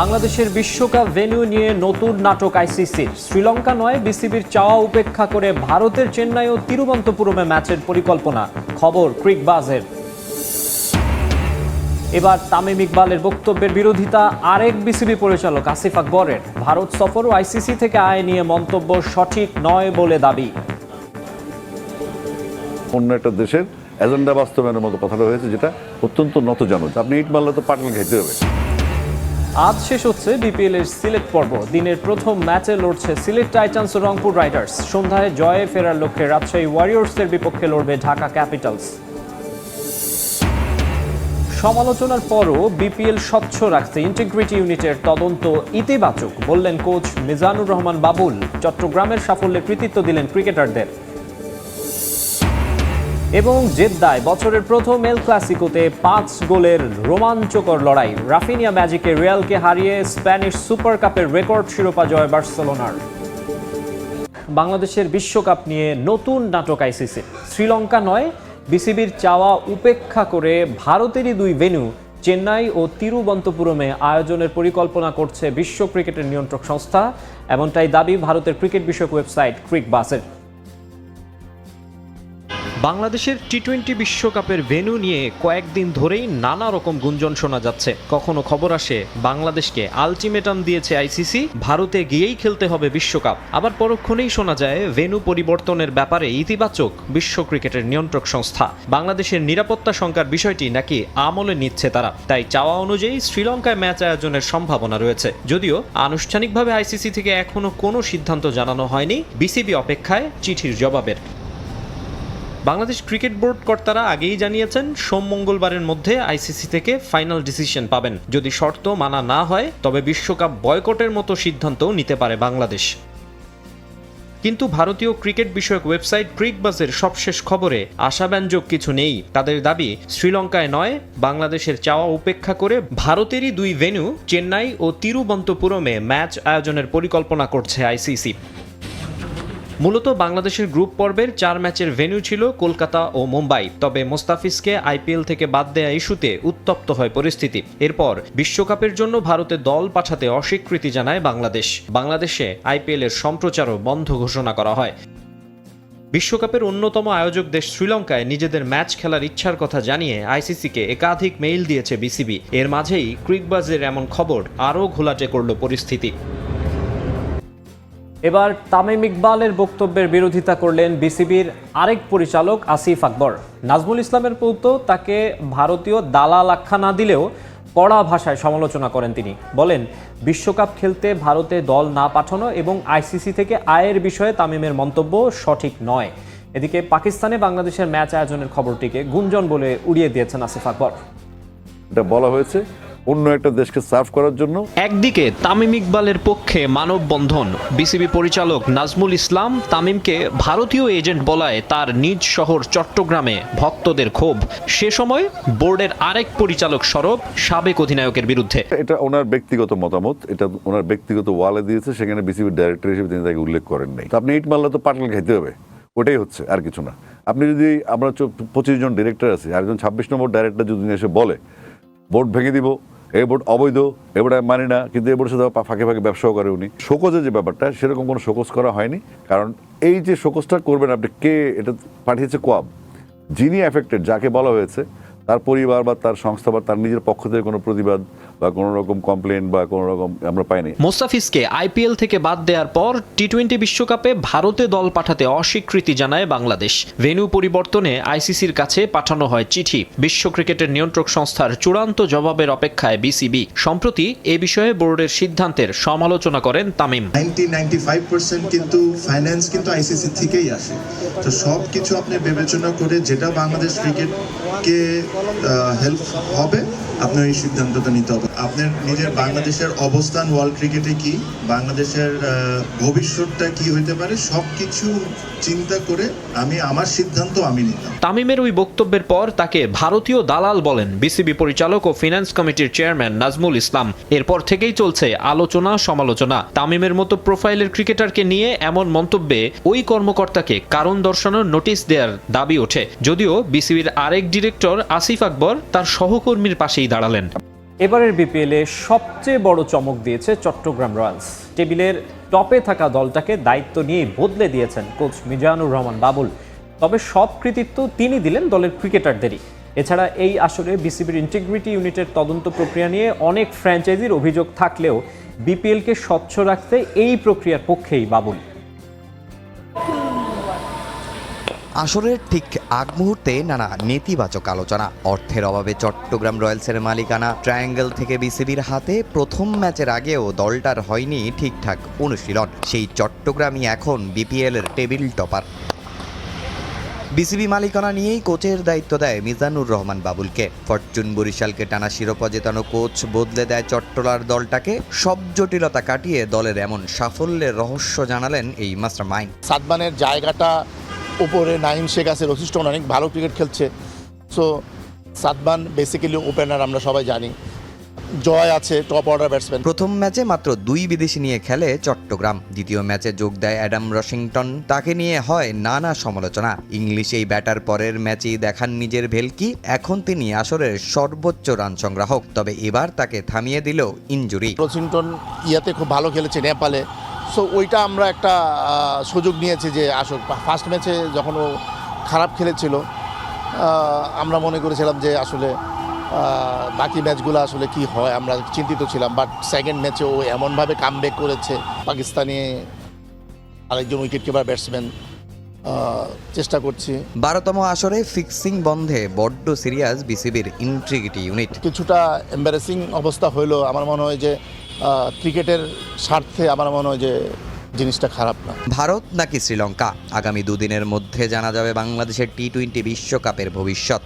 বাংলাদেশের বিশ্বকাপ ভেন্যু নিয়ে নতুন নাটক আইসিসির। শ্রীলঙ্কা নয়, বিসিবির চাওয়া উপেক্ষা করে ভারতের চেন্নাই ও তিরুবন্তপুরমে ম্যাচের পরিকল্পনা। খবর ক্রিক ক্রিকবাজের এবার তামিম ইকবালের বক্তব্যের বিরোধিতা, আরেক বিসিবি পরিচালক আসিফ আকবরের। ভারত সফর ও আইসিসি থেকে আয় নিয়ে মন্তব্য, সঠিক নয় বলে দাবি। অন্য একটা দেশের এজেন্ডা বাস্তবায়নের মতো কথাটা হয়েছে, যেটা অত্যন্ত নতজানু আপনি ইট মারলে তো পাটল খাইতে হবে। আজ শেষ হচ্ছে বিপিএল এর সিলেট পর্ব। দিনের প্রথম ম্যাচে লড়ছে সিলেট টাইটান্স ও রংপুর রাইডার্স। সন্ধ্যায় জয়ে ফেরার লক্ষ্যে রাজশাহী ওয়ারিয়র্সের বিপক্ষে লড়বে ঢাকা ক্যাপিটালস। সমালোচনার পরও বিপিএল স্বচ্ছ রাখতে ইন্টিগ্রিটি ইউনিটের তদন্ত ইতিবাচক, বললেন কোচ মিজানুর রহমান বাবুল। চট্টগ্রামের সাফল্যে কৃতিত্ব দিলেন ক্রিকেটারদের। এবং জেদ্দায় বছরের প্রথম এল ক্লাসিকোতে পাঁচ গোলের রোমাঞ্চকর লড়াই। রাফিনিয়া ম্যাজিকে রিয়ালকে হারিয়ে স্প্যানিশ সুপার কাপের রেকর্ড শিরোপা জয় বার্সেলোনার। বাংলাদেশের বিশ্বকাপ নিয়ে নতুন নাটক আইসিসি। শ্রীলঙ্কা নয়, বিসিবির চাওয়া উপেক্ষা করে ভারতেরই দুই ভেন্যু, চেন্নাই ও তিরুবন্তপুরমে আয়োজনের পরিকল্পনা করছে বিশ্ব ক্রিকেটের নিয়ন্ত্রক সংস্থা। এমনটাই দাবি ভারতের ক্রিকেট বিষয়ক ওয়েবসাইট ক্রিকবাসের। বাংলাদেশের টি টোয়েন্টি বিশ্বকাপের ভেন্যু নিয়ে কয়েকদিন ধরেই নানা রকম গুঞ্জন শোনা যাচ্ছে। কখনো খবর আসে, বাংলাদেশকে আলটিমেটাম দিয়েছে আইসিসি ভারতে গিয়েই খেলতে হবে বিশ্বকাপ। আবার পরক্ষণেই শোনা যায় ভেন্যু পরিবর্তনের ব্যাপারে ইতিবাচক বিশ্ব ক্রিকেটের নিয়ন্ত্রক সংস্থা। বাংলাদেশের নিরাপত্তা শঙ্কার বিষয়টি নাকি আমলে নিচ্ছে তারা। তাই চাওয়া অনুযায়ী শ্রীলঙ্কায় ম্যাচ আয়োজনের সম্ভাবনা রয়েছে। যদিও, আনুষ্ঠানিকভাবে আইসিসি থেকে এখনও কোনো সিদ্ধান্ত জানানো হয়নি। বিসিবি অপেক্ষায় চিঠির জবাবের। বাংলাদেশ ক্রিকেট বোর্ড কর্তারা আগেই জানিয়েছেন, সোম মঙ্গলবারের মধ্যে আইসিসি থেকে ফাইনাল ডিসিশন পাবেন। যদি শর্ত মানা না হয়, তবে বিশ্বকাপ বয়কটের মতো সিদ্ধান্তও নিতে পারে বাংলাদেশ। কিন্তু ভারতীয় ক্রিকেট বিষয়ক ওয়েবসাইট ক্রিকবাজের সবশেষ খবরে আশাব্যঞ্জক কিছু নেই। তাদের দাবি, শ্রীলঙ্কায় নয়, বাংলাদেশের চাওয়া উপেক্ষা করে ভারতেরই দুই ভেন্যু চেন্নাই ও তিরুবন্তপুরমে ম্যাচ আয়োজনের পরিকল্পনা করছে আইসিসি মূলত বাংলাদেশের গ্রুপ পর্বের চার ম্যাচের ভেন্যু ছিল কলকাতা ও মুম্বাই। তবে মোস্তাফিজকে আইপিএল থেকে বাদ দেয়া ইস্যুতে উত্তপ্ত হয় পরিস্থিতি। এরপর বিশ্বকাপের জন্য ভারতে দল পাঠাতে অস্বীকৃতি জানায় বাংলাদেশ। বাংলাদেশে আইপিএল এর সম্প্রচারও বন্ধ ঘোষণা করা হয়। বিশ্বকাপের অন্যতম আয়োজক দেশ শ্রীলঙ্কায় নিজেদের ম্যাচ খেলার ইচ্ছার কথা জানিয়ে আইসিসিকে একাধিক মেইল দিয়েছে বিসিবি। এর মাঝেই ক্রিকবাজের এমন খবর আরও ঘোলাটে করল পরিস্থিতি। এবার তামিম ইকবালের বক্তব্যের বিরোধিতা করলেন বিসিবির আরেক পরিচালক আসিফ আকবর। নাজমুল ইসলামের পৌত তাকে ভারতীয় দালাল আখ্যা না দিলেও কড়া ভাষায় সমালোচনা করেন তিনি। বলেন, বিশ্বকাপ খেলতে ভারতে দল না পাঠানো এবং আইসিসি থেকে আয়ের বিষয়ে তামিমের মন্তব্য সঠিক নয়। এদিকে পাকিস্তানে বাংলাদেশের ম্যাচ আয়োজনের খবরটিকে গুঞ্জন বলে উড়িয়ে দিয়েছেন আসিফ আকবর। এটা বলা হয়েছে অন্য একটা দেশকে সার্ভ করার জন্য। একদিকে তামিম ইকবালের পক্ষে মানববন্ধন বিসিবি পরিচালক নাজমুল ইসলাম তামিমকে ভারতীয় এজেন্ট বলায় তার নিজ শহর চট্টগ্রামে ভক্তদের ক্ষোভ। সে সময় বোর্ডের আরেক পরিচালক সরব সাবেক অধিনায়কের বিরুদ্ধে। এটা ওনার ব্যক্তিগত মতামত এটা ওনার ব্যক্তিগত ওয়ালে দিয়েছে সেখানে বিসিবির ডাইরেক্টর হিসেবে তিনি তাকে উল্লেখ করেন নাই। আপনি ইট মারলে তো পাটল খাইতে হবে ওটাই হচ্ছে আর কিছু না। আপনি যদি আমরা পঁচিশ জন ডিরেক্টর আছি আর একজন ছাব্বিশ নম্বর ডাইরেক্টর যদি এসে বলে বোর্ড ভেঙে দিব এই বোর্ড অবৈধ এ বোর্ড আমি মানি না, কিন্তু এ সাথে ফাঁকে ফাঁকে ব্যবসাও করে উনি। শোকজের যে ব্যাপারটা, সেরকম কোনো শোকজ করা হয়নি। কারণ এই যে শোকজটা করবেন আপনি, কে? এটা পাঠিয়েছে কোয়াব। যিনি অ্যাফেক্টেড যাকে বলা হয়েছে তার পরিবার বা তার সংস্থা বা তার নিজের পক্ষ থেকে কোনো প্রতিবাদ বা কোনো রকম কমপ্লেন বা কোনো রকম আমরা পাইনি। মোস্তাফিজকে আইপিএল থেকে বাদ দেওয়ার পর টি টোয়েন্টি বিশ্বকাপে ভারতে দল পাঠাতে অস্বীকৃতি জানায় বাংলাদেশ। ভেন্যু পরিবর্তনে আইসিসির কাছে পাঠানো হয় চিঠি। বিশ্ব ক্রিকেটের নিয়ন্ত্রক সংস্থার চূড়ান্ত জবাবের অপেক্ষায় বিসিবি। সম্প্রতি এ বিষয়ে বোর্ডের সিদ্ধান্তের সমালোচনা করেন Tamim. Ninety ninety five percent কিন্তু ফাইন্যান্স কিন্তু আইসিসি থেকেই আসে। তো সব কিছু আপনি বিবেচনা করে যেটা বাংলাদেশ ক্রিকেটকে হেল্প হবে? আপনার এই সিদ্ধান্তটা নিতে হবে। আপনার নিজের বাংলাদেশের অবস্থান ওয়ার্ল্ড ক্রিকেটে কি? বাংলাদেশের ভবিষ্যৎটা কি হইতে পারে? সব কিছু চিন্তা করে আমি, আমার সিদ্ধান্ত আমি নিলাম তামিমের ওই বক্তব্যের পর তাকে ভারতীয় দালাল বলেন বিসিবি পরিচালক ও ফিনান্স কমিটির চেয়ারম্যান নাজমুল ইসলাম। এরপর থেকেই চলছে আলোচনা, সমালোচনা। তামিমের মতো প্রোফাইলের ক্রিকেটারকে নিয়ে এমন মন্তব্যে ওই কর্মকর্তাকে কারণ দর্শানোর নোটিশ দেওয়ার দাবি ওঠে। যদিও বিসিবির আরেক ডিরেক্টর আসিফ আকবর তার সহকর্মীর পাশেই দাঁড়ালেন। এবারের বিপিএলে সবচেয়ে বড় চমক দিয়েছে চট্টগ্রাম রয়্যালস। টেবিলের টপে থাকা দলটাকে দায়িত্ব নিয়ে বদলে দিয়েছেন কোচ মিজানুর রহমান বাবুল। তবে সব কৃতিত্ব তিনি দিলেন দলের ক্রিকেটারদেরই। এছাড়া এই আসরে বিসিবির ইন্টিগ্রিটি ইউনিটের তদন্ত প্রক্রিয়া নিয়ে অনেক ফ্র্যাঞ্চাইজির অভিযোগ থাকলেও বিপিএলকে স্বচ্ছ রাখতে এই প্রক্রিয়ার পক্ষেই বাবুল। আসরের ঠিক আগ মুহূর্তে নানা নেতিবাচক আলোচনা। অর্থের অভাবে চট্টগ্রাম রয়্যালসের মালিকানা ট্রায়াঙ্গেল থেকে বিসিবির হাতে প্রথম ম্যাচের আগেও দলটার হয়নি ঠিকঠাক অনুশীলন। সেই চট্টগ্রামই এখন বিপিএল এর টেবিল টপার। বিসিবি মালিকানা নিয়েই কোচের দায়িত্ব দেয় মিজানুর রহমান বাবুলকে। ফরচুন বরিশালকে টানা শিরোপা জেতানো কোচ বদলে দেয় চট্টলার দলটাকে। সব জটিলতা কাটিয়ে দলের এমন সাফল্যের রহস্য জানালেন এই মাস্টার মাইন্ড সাদমানের জায়গাটা উপরে নাইম শেখ আছে রসিস্টন অনেক ভালো ক্রিকেট খেলছে। সো সাদমান বেসিক্যালি ওপেনার আমরা সবাই জানি। জয় আছে টপ অর্ডার ব্যাটসম্যান প্রথম ম্যাচে মাত্র দুই বিদেশি নিয়ে খেলে চট্টগ্রাম। দ্বিতীয় ম্যাচে যোগ দেয় অ্যাডাম রশিংটন। তাকে নিয়ে হয় নানা সমালোচনা। ইংলিশ এই ব্যাটার পরের ম্যাচেই দেখান নিজের ভেলকি। এখন তিনি আসরের সর্বোচ্চ রান সংগ্রাহক। তবে এবার তাকে থামিয়ে দিল ইঞ্জুরি রশিংটন ইয়াতে খুব ভালো খেলেছে নেপালে। সো ওইটা আমরা একটা সুযোগ নিয়েছি যে আসুক। ফার্স্ট ম্যাচে যখন ও খারাপ খেলেছিল আমরা মনে করেছিলাম যে আসলে বাকি ম্যাচগুলো আসলে কি হয় আমরা চিন্তিত ছিলাম। বাট সেকেন্ড ম্যাচে ও এমনভাবে কাম করেছে পাকিস্তানি আরেকজন উইকেট কিপার ব্যাটসম্যান চেষ্টা করছি। বারোতম আসরে ফিক্সিং বন্ধে বড্ড সিরিয়াস বিসিবির ইন্ট্রিগিটি ইউনিট কিছুটা এম্বারেসিং অবস্থা হইল। আমার মনে হয় যে ক্রিকেটের স্বার্থে আমার মনে হয় যে জিনিসটা খারাপ না। ভারত নাকি শ্রীলঙ্কা? আগামী দুদিনের মধ্যে জানা যাবে বাংলাদেশের টি টোয়েন্টি বিশ্বকাপের ভবিষ্যৎ।